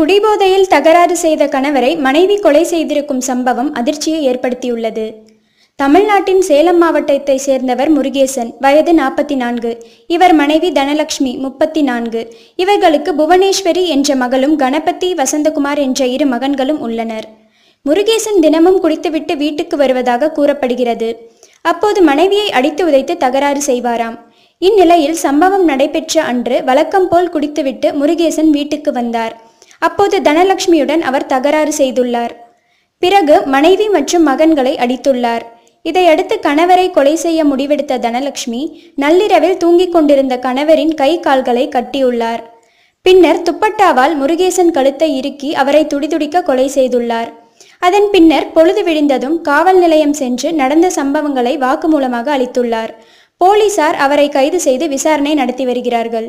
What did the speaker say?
குடிபோதையில் தகராறு செய்த கணவரை மனைவி கொலை செய்திருக்கும் சம்பவம் அதிர்ச்சியை ஏற்படுத்தியுள்ளது. தமிழ்நாட்டின் சேலம் மாவட்டத்தை சேர்ந்தவர் முருகேசன் வயது நாற்பத்தி நான்கு இவர் மனைவி தனலட்சுமி முப்பத்தி நான்கு இவர்களுக்கு புவனேஸ்வரி என்ற மகளும் கணபதி வசந்தகுமார் என்ற இரு மகன்களும் உள்ளனர். முருகேசன் தினமும் குடித்துவிட்டு வீட்டுக்கு வருவதாக கூறப்படுகிறது. அப்போது மனைவியை அடித்து உதைத்து தகராறு செய்வாராம். இந்நிலையில் சம்பவம் நடைபெற்ற அன்று வழக்கம் போல் குடித்துவிட்டு முருகேசன் வீட்டுக்கு வந்தார். அப்போது தனலட்சுமியுடன் அவர் தகராறு செய்துள்ளார். பிறகு மனைவி மற்றும் மகன்களை அடித்துள்ளார். இதையடுத்து கணவரை கொலை செய்ய முடிவெடுத்த தனலட்சுமி நள்ளிரவில் தூங்கிக் கொண்டிருந்த கணவரின் கை கால்களை கட்டியுள்ளார். பின்னர் துப்பட்டாவால் முருகேசன் கழுத்தை இறுக்கி அவரை துடிதுடிக்க கொலை செய்துள்ளார். அதன் பின்னர் பொழுது விடிந்ததும் காவல் நிலையம் சென்று நடந்த சம்பவங்களை வாக்குமூலமாக அளித்துள்ளார். போலீசார் அவரை கைது செய்து விசாரணை நடத்தி வருகிறார்கள்.